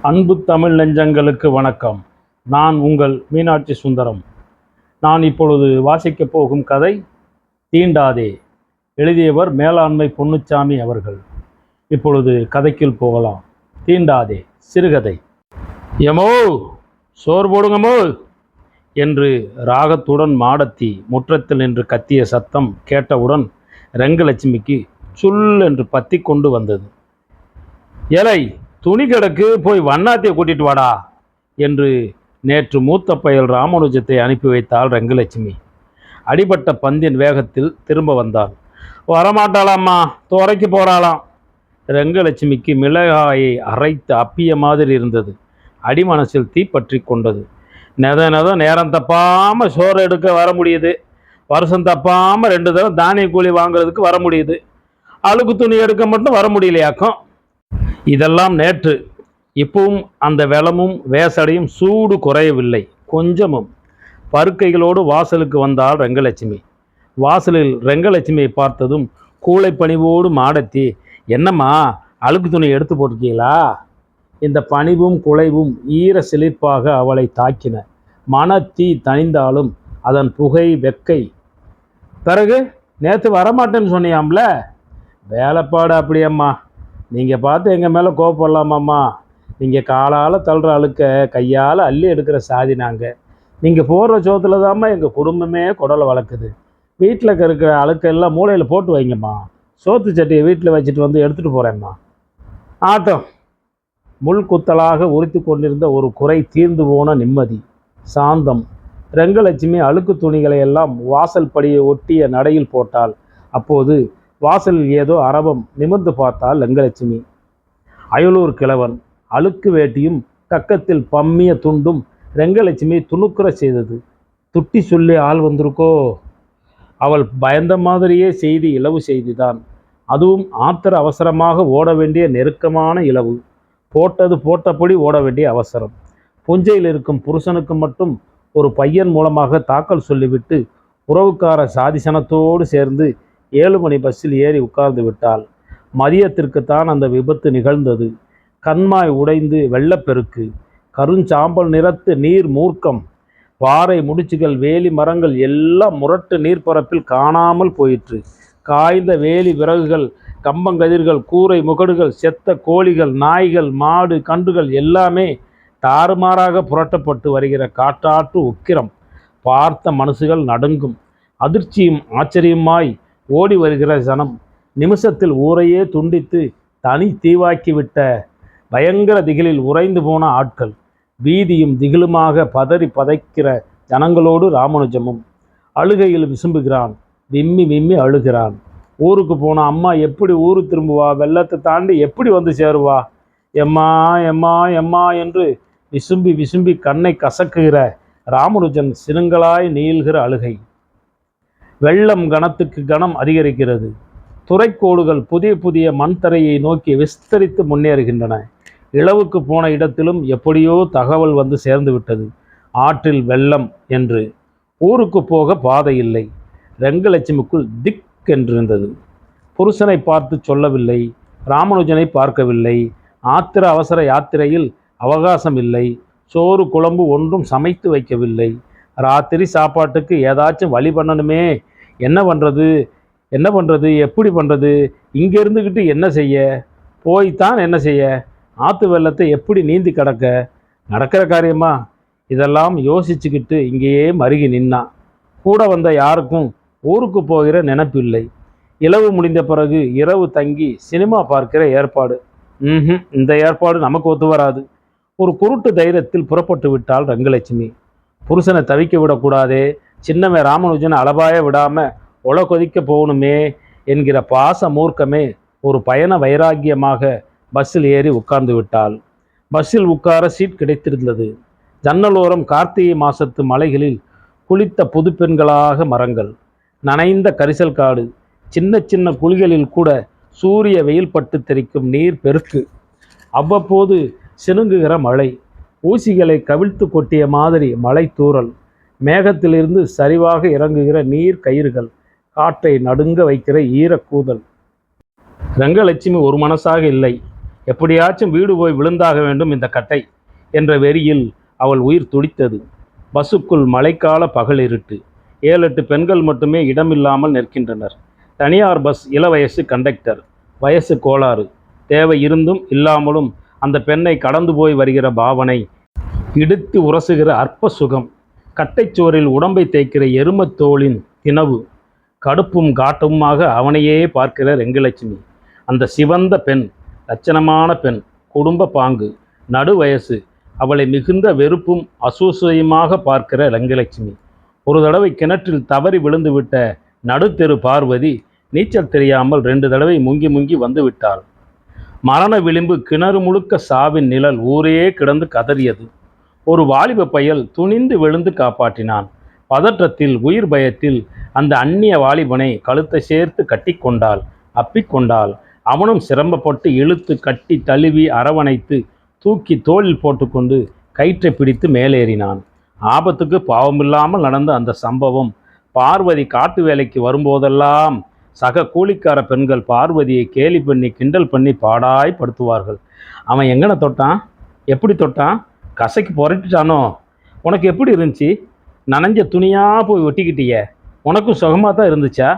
அன்பு தமிழ் நெஞ்சங்களுக்கு வணக்கம். நான் உங்கள் மீனாட்சி சுந்தரம். நான் இப்பொழுது வாசிக்கப் போகும் கதை தீண்டாதே. எழுதியவர் மேலாண்மை பொன்னுச்சாமி அவர்கள். இப்பொழுது கதைக்குள் போகலாம். தீண்டாதே சிறுகதை. எமோ சோறு போடுங்கமோ என்று ராகத்துடன் மாடத்தி முற்றத்தில் நின்று கத்திய சத்தம் கேட்டவுடன் ரங்கலட்சுமிக்கு சுல் என்று பத்தி கொண்டு வந்தது. ஏலை துணி கிடக்கு போய் வண்ணாத்தியை கூட்டிட்டு வாடா என்று நேற்று மூத்த பயல் ராமானுஜத்தை அனுப்பி வைத்தாள் ரங்கலட்சுமி. அடிபட்ட பந்தின் வேகத்தில் திரும்ப வந்தாள். வரமாட்டாளாம்மா துறைக்கு போகிறாளாம் ரங்கலட்சுமிக்கு மிளகாயை அரைத்து அப்பிய மாதிரி இருந்தது. அடிமனசில் தீப்பற்றி கொண்டது. நெத நெதம் நேரம் தப்பாமல் சோறு எடுக்க வர முடியுது. வருஷம் தப்பாமல் ரெண்டு தடவை தானிய கூலி வாங்குறதுக்கு வர முடியுது. அழுக்கு துணி எடுக்க மட்டும் வர முடியலையாக்கும். இதெல்லாம் நேற்று. இப்பவும் அந்த வெளமும் வேசடையும் சூடு குறையவில்லை. கொஞ்சமும். பருக்கைகளோடு வாசலுக்கு வந்தாள் ரங்கலட்சுமி. வாசலில் ரங்கலட்சுமியை பார்த்ததும் கூளைப்பணிவோடு மாடத்தி என்னம்மா அழுக்கு துணி எடுத்து போட்டிருக்கீங்களா? இந்த பணிவும் குலைவும் ஈர சிலிர்ப்பாக அவளை தாக்கின. மனத்தீ தணிந்தாலும் அதன் புகை வெக்கை. பிறகு நேற்று வரமாட்டேன்னு சொன்னியாம்ல? வேலைப்பாடு அப்படியம்மா நீங்கள் பார்த்து எங்கள் மேலே கோவப்படலாமாம்மா நீங்கள் காலால் தள்ளுற அழுக்க கையால் அள்ளி எடுக்கிற சாதி நாங்கள் நீங்கள் போடுற சோத்தில் தாம்மா எங்கள் குடும்பமே குடலை வளர்க்குது. வீட்டில் இருக்கிற அழுக்கெல்லாம் மூளையில் போட்டு வைங்கம்மா. சோத்து சட்டியை வீட்டில் வச்சுட்டு வந்து எடுத்துகிட்டு போகிறேம்மா ஆட்டம். முள் குத்தலாக உரித்து கொண்டிருந்த ஒரு குறை தீர்ந்து போன நிம்மதி சாந்தம். ரெங்கலட்சுமி அழுக்கு துணிகளை எல்லாம் வாசல் படியை ஒட்டிய நடையில் போட்டாள். அப்போது வாசலில் ஏதோ அரபம் நிமிர்ந்து பார்த்தாள் லங்கலட்சுமி அயலூர் கிழவன் அழுக்கு வேட்டியும் கக்கத்தில் பம்மிய துண்டும் ரெங்கலட்சுமி துணுக்குற செய்தது. துட்டி சொல்லி ஆள் வந்திருக்கோ? அவள் பயந்த மாதிரியே செய்தி இலவு செய்திதான். அதுவும் ஆத்திர அவசரமாக ஓட வேண்டிய நெருக்கமான இலவு போட்டது போட்டபடி ஓட வேண்டிய அவசரம். புஞ்சையில் இருக்கும் புருஷனுக்கு மட்டும் ஒரு பையன் மூலமாக தாக்கல் சொல்லிவிட்டு உறவுக்கார சாதிசனத்தோடு சேர்ந்து ஏழு மணி பஸ்ஸில் ஏறி உட்கார்ந்து விட்டாள். மதியத்திற்குத்தான் அந்த விபத்து நிகழ்ந்தது. கண்மாய் உடைந்து வெள்ளப்பெருக்கு கருஞ்சாம்பல் நிறத்து நீர் மூர்க்கம் பாறை முடிச்சுகள் வேலி மரங்கள் எல்லாம் முரட்டு நீர்ப்பரப்பில் காணாமல் போயிற்று. காய்ந்த வேலி விறகுகள் கம்பங்கதிர்கள் கூரை முகடுகள் செத்த கோழிகள் நாய்கள் மாடு கன்றுகள் எல்லாமே தாறுமாறாக புரட்டப்பட்டு வருகிற காட்டாற்று உக்கிரம். பார்த்த மனசுகள் நடுங்கும். அதிர்ச்சியும் ஆச்சரியமாய் ஓடி வருகிற ஜனம் நிமிஷத்தில் ஊரையே துண்டித்து தனி தீவாக்கிவிட்ட பயங்கர திகிலில் உறைந்து போன ஆட்கள். வீதியும் திகிலுமாக பதறி பதைக்கிற ஜனங்களோடு ராமானுஜமும் அழுகையில் விசும்புகிறான். விம்மி விம்மி அழுகிறான். ஊருக்கு போன அம்மா எப்படி ஊர் திரும்புவா? வெள்ளத்தை தாண்டி எப்படி வந்து சேருவா? எம்மா எம்மா எம்மா என்று விசும்பி விசும்பி கண்ணை கசக்குகிற ராமனுஜன் சினுங்களாய் நீள்கிற அழுகை. வெள்ளம் கணத்துக்கு கணம் அதிகரிக்கிறது. துறைக்கோடுகள் புதிய புதிய மண் தரையை நோக்கி விஸ்தரித்து முன்னேறுகின்றன. இளவுக்கு போன இடத்திலும் எப்படியோ தகவல் வந்து சேர்ந்து விட்டது. ஆற்றில் வெள்ளம் என்று. ஊருக்கு போக பாதை இல்லை. ரெங்கலட்சுமிக்குள் திக் என்றிருந்தது புருஷனை பார்த்து சொல்லவில்லை ராமானுஜனை பார்க்கவில்லை ஆத்திர அவசர யாத்திரையில் அவகாசம் இல்லை சோறு குழம்பு ஒன்றும் சமைத்து வைக்கவில்லை. ராத்திரி சாப்பாட்டுக்கு ஏதாச்சும் வழி பண்ணணுமே என்ன பண்ணுறது என்ன பண்ணுறது எப்படி பண்ணுறது இங்கே இருந்துக்கிட்டு என்ன செய்ய போய்த்தான் என்ன செய்ய ஆற்று வெள்ளத்தை எப்படி நீந்தி கிடக்க நடக்கிற காரியமா? இதெல்லாம் யோசிச்சுக்கிட்டு இங்கேயே மருகி நின்னான். கூட வந்த யாருக்கும் ஊருக்கு போகிற நினப்பில்லை. இலவு முடிந்த பிறகு இரவு தங்கி சினிமா பார்க்கிற ஏற்பாடு. ம் இந்த ஏற்பாடு நமக்கு ஒத்து வராது. ஒரு குருட்டு தைரியத்தில் புறப்பட்டு விட்டாள் ரங்கலட்சுமி. புருஷனை தவிக்க விடக்கூடாதே. சின்னவன் ராமானுஜனை அளபாய விடாம ஒல கொதிக்க போகணுமே என்கிற பாச மூர்க்கமே ஒரு பயண வைராக்கியமாக பஸ்ஸில் ஏறி உட்கார்ந்து விட்டாள். பஸ்ஸில் உட்கார சீட் கிடைத்திருந்தது. ஜன்னலோரம் கார்த்திகை மாசத்து மலைகளில் குளித்த புது பெண்களாக மரங்கள். நனைந்த கரிசல் காடு சின்ன சின்ன குழிகளில் கூட சூரிய வெயில் பட்டு தெறிக்கும் நீர் பெருக்கு. அவ்வப்போது சினுங்குகிற மழை ஊசிகளை கவிழ்த்து கொட்டிய மாதிரி மழை தூறல் மேகத்திலிருந்து சரிவாக இறங்குகிற நீர் கயிறுகள் காற்றை நடுங்க வைக்கிற ஈரக்கூதல். ரங்கலட்சுமி ஒரு மனசாக இல்லை. எப்படியாச்சும் வீடு போய் விழுந்தாக வேண்டும் இந்த கட்டை என்ற வெறியில் அவள் உயிர் துடித்தது. பஸ்ஸுக்குள் மழைக்கால பகல் இருட்டு. ஏழு எட்டு பெண்கள் மட்டுமே இடமில்லாமல் நிற்கின்றனர். தனியார் பஸ் இளவயசு கண்டக்டர். வயசு கோளாறு. தேவை இருந்தும் இல்லாமலும் அந்த பெண்ணை கடந்து போய் வருகிற பாவனை. இடுத்து உரசுகிற அற்ப சுகம். கட்டைச்சுவரில் உடம்பை தேய்க்கிற எருமத்தோளின் தினவு. கடுப்பும் காட்டுமாக அவனையே பார்க்கிற ரெங்கலட்சுமி. அந்த சிவந்த பெண் லட்சணமான பெண் குடும்ப பாங்கு நடு வயசு அவளை மிகுந்த வெறுப்பும் அசூசையுமாக பார்க்கிற ரெங்கலட்சுமி. ஒரு தடவை கிணற்றில் தவறி விழுந்துவிட்ட நடுத்தெரு பார்வதி நீச்சல் தெரியாமல் ரெண்டு தடவை முங்கி முங்கி வந்து விட்டாள் மரண விளிம்பு கிணறு முழுக்க சாவின் நிழல் ஊரே கிடந்து கதறியது. ஒரு வாலிப பயல் துணிந்து விழுந்து காப்பாற்றினான். பதற்றத்தில் உயிர் பயத்தில் அந்த அந்நிய வாலிபனை கழுத்தை சேர்த்து கட்டிக்கொண்டாள் அப்பிக்கொண்டாள் அவனும் சிரமப்பட்டு இழுத்து கட்டி தழுவி அரவணைத்து தூக்கி தோளில் போட்டுக்கொண்டு கயிற்றை பிடித்து மேலேறினான். ஆபத்துக்கு பாவமில்லாமல் நடந்த அந்த சம்பவம். பார்வதி காட்டு வேலைக்கு வரும்போதெல்லாம் சக கூலிக்கார பெண்கள் பார்வதியை கேலி பண்ணி கிண்டல் பண்ணி பாடாய் படுத்துவார்கள். அவன் எங்கன தொட்டான்? எப்படி தொட்டான்? கசைக்கு புரட்டிட்டானோ? உனக்கு எப்படி இருந்துச்சு? நனைஞ்ச துணியாக போய் ஒட்டிக்கிட்டிய. உனக்கும் சுகமாக தான் இருந்துச்சா?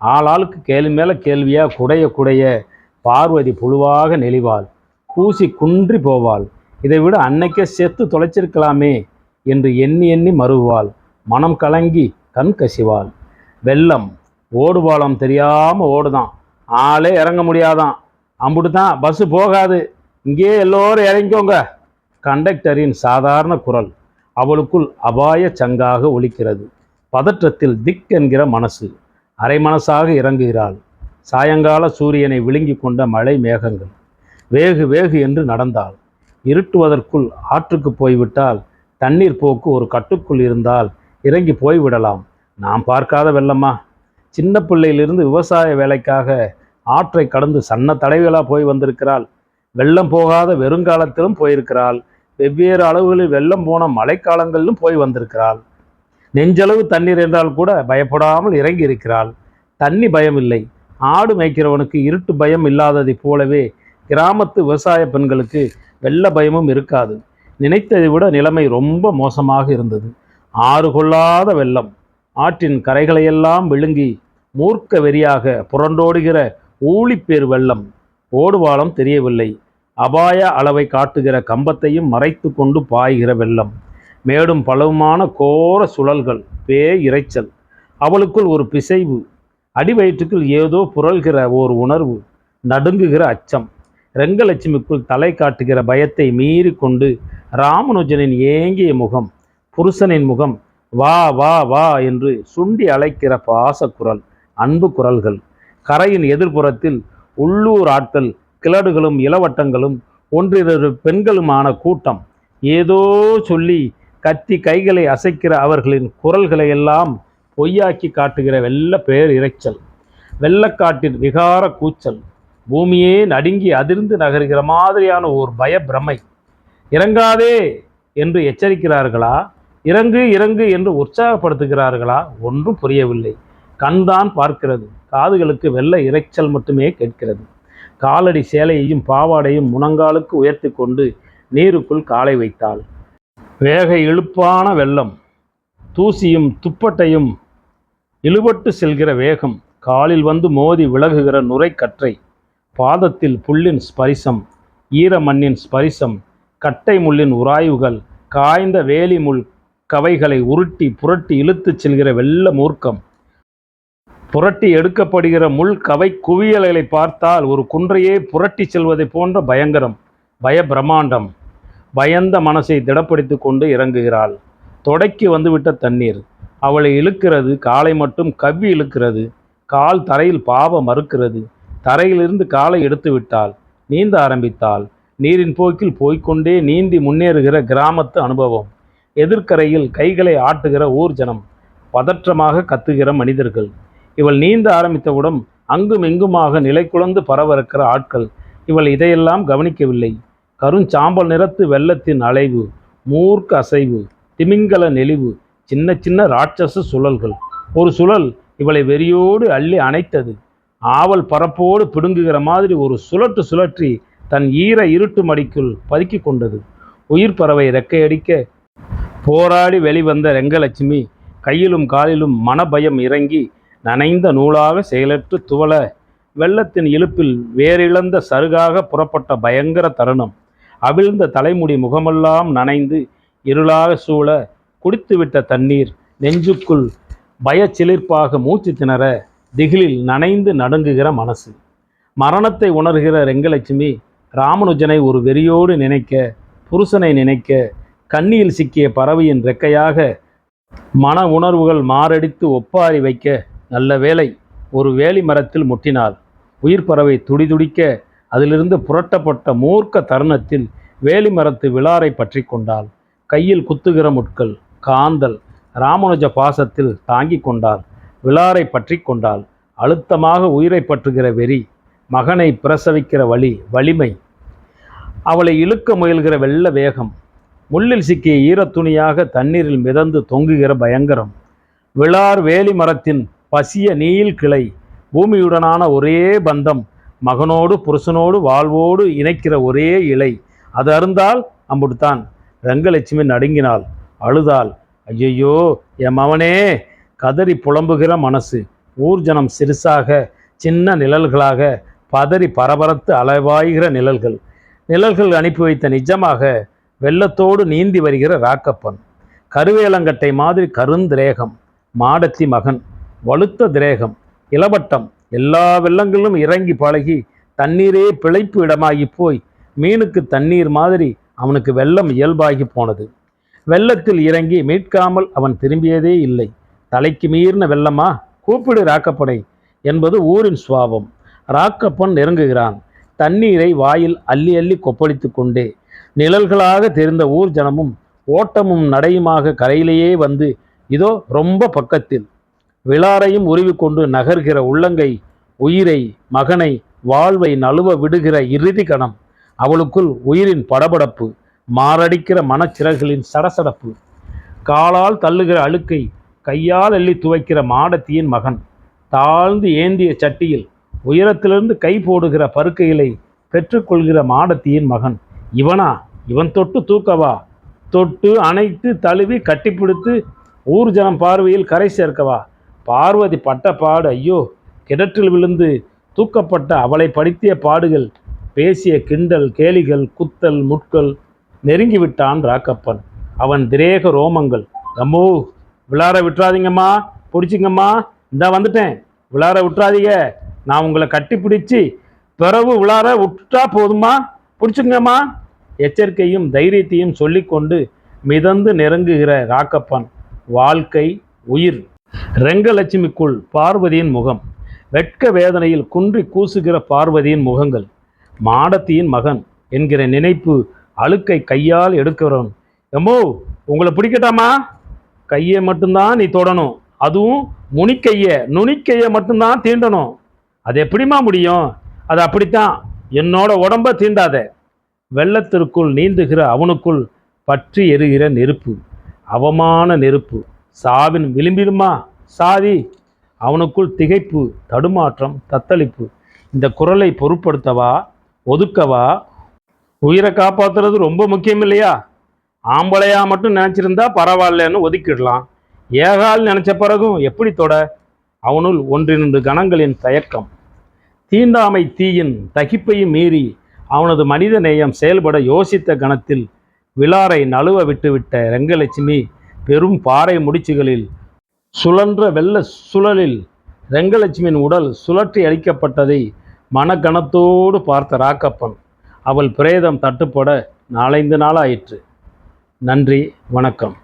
ஆளாளுக்கு கேள்வி மேலே கேள்வியாக குடைய குடைய பார்வதி புழுவாக நெளிவாள். பூசி குன்றி போவாள். இதை விட அன்னைக்கே செத்து தொலைச்சிருக்கலாமே. என்று எண்ணி எண்ணி மறுவாள். மனம் கலங்கி கண் கசிவாள். வெள்ளம். ஓடுபாலம் தெரியாமல் ஓடுதான். ஆளே இறங்க முடியாதான். அம்புட்டு தான் பஸ்ஸு போகாது. இங்கேயே எல்லோரும் இறங்கிக்கோங்க. கண்டக்டரின் சாதாரண குரல். அவளுக்குள் அபாய சங்காக ஒலிக்கிறது. பதற்றத்தில் திக் என்கிற மனசு. அரை மனசாக இறங்குகிறாள். சாயங்கால சூரியனை விழுங்கி கொண்ட மழை மேகங்கள். வேகு வேகு என்று நடந்தாள். இருட்டுவதற்குள் ஆற்றுக்கு போய்விட்டால் தண்ணீர் போக்கு ஒரு கட்டுக்குள் இருந்தால் இறங்கி போய்விடலாம். நாம் பார்க்காத வெள்ளமா? சின்ன பிள்ளையிலிருந்து விவசாய வேலைக்காக ஆற்றை கடந்து சன்ன தடவைகளாக போய் வந்திருக்கிறாள். வெள்ளம் போகாத வெறுங்காலத்திலும் போயிருக்கிறாள். வெவ்வேறு அளவுகளில் வெள்ளம் போன மழைக்காலங்களிலும் போய் வந்திருக்கிறாள். நெஞ்சளவு தண்ணீர் என்றால் கூட பயப்படாமல் இறங்கி இருக்கிறாள். தண்ணி பயம் இல்லை ஆடு மேய்க்கிறவனுக்கு இருட்டு பயம் இல்லாததைப் போலவே கிராமத்து விவசாய பெண்களுக்கு வெள்ள பயமும் இருக்காது. நினைத்ததை விட நிலைமை ரொம்ப மோசமாக இருந்தது. ஆறு கொள்ளாத வெள்ளம் ஆற்றின் கரைகளையெல்லாம் விழுங்கி மூர்க்க வெறியாக புரண்டோடுகிற ஊழிப்பேர் வெள்ளம் ஓடுவாளம் தெரியவில்லை. அபாய அளவை காட்டுகிற கம்பத்தையும் மறைத்து கொண்டு பாய்கிற வெள்ளம். மேடும் பலவுமான கோர சுழல்கள் பே இரைச்சல். அவளுக்குள் ஒரு பிசைவு அடிவயிற்றுக்குள் ஏதோ புரள்கிற ஓர் உணர்வு நடுங்குகிற அச்சம். ரெங்கலட்சுமிக்குள் தலை காட்டுகிற பயத்தை மீறி கொண்டு ராமனுஜனின் ஏங்கிய முகம் புருஷனின் முகம் வா வா வா என்று சுண்டி அழைக்கிற பாசக்குரல் அன்பு குரல்கள். கரையின் எதிர்ப்புறத்தில் உள்ளூர் ஆட்கள் கிளடுகளும் இளவட்டங்களும் ஒன்றிரு பெண்களுமான கூட்டம். ஏதோ சொல்லி கத்தி கைகளை அசைக்கிற அவர்களின் குரல்களை எல்லாம் பொய்யாக்கி காட்டுகிற வெள்ள பேர் இரைச்சல் வெள்ளக்காட்டின் விகார கூச்சல் பூமியே நடுங்கி அதிர்ந்து நகர்கிற மாதிரியான ஓர் பய பிரமை இறங்காதே என்று எச்சரிக்கிறார்களா? இறங்கு இறங்கு என்று உற்சாகப்படுத்துகிறார்களா? ஒன்றும் புரியவில்லை. கண்தான் பார்க்கிறது. காதுகளுக்கு வெள்ள இரைச்சல் மட்டுமே கேட்கிறது. காலடி சேலையையும் பாவாடையும் முனங்காலுக்கு உயர்த்தி கொண்டு நீருக்குள் காலை வைத்தாள். வேக இழுப்பான வெள்ளம் தூசியும் துப்பட்டையும் இழுபட்டு செல்கிற வேகம் காலில் வந்து மோதி விலகுகிற நுரைக்கற்றை. பாதத்தில் புல்லின் ஸ்பரிசம் ஈர மண்ணின் ஸ்பரிசம் கட்டை முள்ளின் உராய்வுகள் காய்ந்த வேலி முள் கவைகளை உருட்டி புரட்டி இழுத்துச் செல்கிற வெள்ள மூர்க்கம். புரட்டி எடுக்கப்படுகிற முள் கவை குவியல்களை பார்த்தால் ஒரு குன்றையே புரட்டி செல்வதைப் போன்ற பயங்கரம் பய பிரம்மாண்டம் பயந்த மனசை திடப்படுத்தி கொண்டு இறங்குகிறாள். தொடக்கி வந்துவிட்ட தண்ணீர். அவளை இழுக்கிறது காலை மட்டும் கவ்வி இழுக்கிறது. கால் தரையில் பாவ மறுக்கிறது தரையிலிருந்து காலை எடுத்துவிட்டால் நீந்த ஆரம்பித்தால் நீரின் போக்கில் போய்க்கொண்டே நீந்தி முன்னேறுகிற கிராமத்து அனுபவம். எதிர்க்கரையில் கைகளை ஆட்டுகிற ஊர்ஜனம் பதற்றமாக கத்துகிற மனிதர்கள். இவள் நீந்த ஆரம்பித்தவுடன் அங்கும் இங்குமாக நிலை குழந்து ஆட்கள். இவள் இதையெல்லாம் கவனிக்கவில்லை. கருஞ்சாம்பல் நிறத்து வெள்ளத்தின் அலைவு மூர்க்க அசைவு திமிங்கல நெளிவு சின்ன சின்ன ராட்சச சுழல்கள். ஒரு சுழல் இவளை வெறியோடு அள்ளி அணைத்தது. ஆவல் பரப்போடு பிடுங்குகிற மாதிரி ஒரு சுழற்று சுழற்றி தன் ஈர இருட்டு மடிக்குள் பதுக்கி கொண்டது. உயிர் பறவை ரெக்கையடிக்க போராடி வெளிவந்த ரெங்கலட்சுமி கையிலும் காலிலும் மனபயம் இறங்கி நனைந்த நூலாக செயலற்று துவள வெள்ளத்தின் இழுப்பில் வேறிழந்த சருகாக புறப்பட்ட பயங்கர தருணம். அவிழ்ந்த தலைமுடி முகமெல்லாம் நனைந்து இருளாக சூழ குடித்துவிட்ட தண்ணீர் நெஞ்சுக்குள் பயச்சிலிர்ப்பாக மூச்சு திணற திகிலில் நனைந்து நடுங்குகிற மனசு. மரணத்தை உணர்கிற ரெங்கலட்சுமி ராமனுஜனை ஒரு வெறியோடு நினைக்க புருஷனை நினைக்க கண்ணியில் சிக்கிய பறவையின் ரெக்கையாக மன உணர்வுகள் மாரடித்து ஒப்பாரி வைக்க நல்ல வேளை ஒரு வேலி மரத்தில் முட்டினாள். உயிர் பறவை துடிதுடிக்க அதிலிருந்து புரட்டப்பட்ட மூர்க்க தருணத்தில் வேலி மரத்து விழாரை பற்றி கொண்டாள். கையில் குத்துகிற முட்கள் காந்தல் ராமனுஜ பாசத்தில் தாங்கிக் கொண்டாள். விழாரை பற்றி கொண்டாள். அழுத்தமாக உயிரை பற்றுகிற வெறி மகனை பிரசவிக்கிற வழி வலிமை. அவளை இழுக்க முயல்கிற வெள்ள வேகம். முள்ளில் சிக்கிய ஈரத்துணியாக தண்ணீரில் மிதந்து தொங்குகிற பயங்கரம். விழார் வேலி மரத்தின் பசிய நீள் கிளை. பூமியுடனான ஒரே பந்தம். மகனோடு புருஷனோடு வாழ்வோடு இணைக்கிற ஒரே இலை. அது அருந்தால் அம்புட்டுத்தான். ரங்கலட்சுமி நடுங்கினாள். அழுதாள். ஐயையோ என் மவனே கதறி புலம்புகிற மனசு. ஊர்ஜனம் சிறுசாக சின்ன நிழல்களாக பதறி பரபரத்து அளவாய்கிற நிழல்கள். நிழல்கள் அனுப்பி வைத்த நிஜமாக வெள்ளத்தோடு நீந்தி வருகிற ராக்கப்பன். கருவேலங்கட்டை மாதிரி கருந்திரேகம் மாடத்தி மகன் வலுத்த திரேகம் இளவட்டம் எல்லா வெள்ளங்களிலும் இறங்கி பழகி தண்ணீரே பிழைப்பு இடமாகி போய் மீனுக்கு தண்ணீர் மாதிரி அவனுக்கு வெள்ளம் இயல்பாகி போனது. வெள்ளத்தில் இறங்கி மீட்காமல் அவன் திரும்பியதே இல்லை. தலைக்கு மீறின வெள்ளமா? கூப்பிடு ராக்கப்படை என்பது ஊரின் சுவாபம். ராக்கப்பன் நெருங்குகிறான். தண்ணீரை வாயில் அள்ளி அள்ளி கொப்பளித்து கொண்டே. நிழல்களாக தெரிந்த ஊர் ஜனமும் ஓட்டமும் நடையுமாக கரையிலேயே வந்து இதோ ரொம்ப பக்கத்தில். விழாரையும் உருவிக்கொண்டு நகர்கிற உள்ளங்கை உயிரை மகனை வாழ்வை நழுவ விடுகிற இறுதி கணம். அவளுக்குள் உயிரின் படபடப்பு மாரடிக்கிற மனச்சிறகுகளின் சடசடப்பு. காலால் தள்ளுகிற அழுக்கை கையால் எள்ளி துவைக்கிற மாடத்தியின் மகன். தாழ்ந்து ஏந்திய சட்டியில் உயரத்திலிருந்து கை போடுகிற பருக்கைகளை பெற்றுக்கொள்கிற மாடத்தியின் மகன். இவனா? இவன் தொட்டு தூக்கவா? தொட்டு அணைத்து தழுவி கட்டிப்பிடித்து ஊர் ஜனம் பார்வையில் கரை சேர்க்கவா? பார்வதி பட்ட பாடு ஐயோ! கிணற்றில் விழுந்து தூக்கப்பட்ட அவளை படித்திய பாடுகள் பேசிய கிண்டல் கேலிகள் குத்தல் முட்கள் நெருங்கிவிட்டான் ராக்கப்பன். அவன் திரேக ரோமங்கள். அம்மோ விளாட விட்டுறாதீங்கம்மா. பிடிச்சிங்கம்மா. இந்த வந்துட்டேன். விளாட விட்டுறாதீங்க. நான் உங்களை கட்டி பிடிச்சி பிறவு விளாட விட்டுட்டா போதுமா பிடிச்சிங்கம்மா. எச்சரிக்கையும் தைரியத்தையும் சொல்லிக்கொண்டு மிதந்து நெருங்குகிற ராக்கப்பன். வாழ்க்கை உயிர். ரெங்கலட்சுமிக்குள் பார்வதியின் முகம். வெட்க வேதனையில் குன்றி கூசுகிற பார்வதியின் முகங்கள். மாடத்தியின் மகன் என்கிற நினைப்பு அழுக்கை கையால் எடுக்கிறவன் எம்மோ உங்களை பிடிக்கட்டாமா? கையை மட்டும்தான் நீ தொடணும். அதுவும் முனிக்கையை நுனிக்கையை மட்டும்தான் தீண்டணும். அது எப்படிம்மா முடியும்? அது அப்படித்தான். என்னோட உடம்ப தீண்டாத. வெள்ளத்திற்குள் நீந்துகிற அவனுக்குள் பற்றி எரிகிற நெருப்பு. அவமான நெருப்பு. சாவின் விளிம்பிடுமா சாதி அவனுக்குள் திகைப்பு தடுமாற்றம் தத்தளிப்பு. இந்த குரலை பொருட்படுத்தவா? ஒதுக்கவா? உயிரை காப்பாற்றுறது ரொம்ப முக்கியம் இல்லையா? ஆம்பளையா மட்டும் நினச்சிருந்தா பரவாயில்லன்னு ஒதுக்கிடலாம். ஏகால் நினச்ச பிறகும் எப்படி தொட? அவனுள் ஒன்றிரண்டு கணங்களின் தயக்கம். தீண்டாமை தீயின் தகிப்பையும் மீறி அவனது மனித நேயம் செயல்பட யோசித்த கணத்தில் விழாரை நழுவ விட்டுவிட்ட ரெங்கலட்சுமி பெரும் பாறை முடிச்சுகளில் சுழன்ற வெள்ள சுழலில் ரெங்கலட்சுமியின் உடல் சுழற்றி அளிக்கப்பட்டதை மனக்கணத்தோடு பார்த்த ராக்கப்பன் அவள் பிரேதம் தட்டுப்பட நாலைந்து நாளாயிற்று. நன்றி வணக்கம்.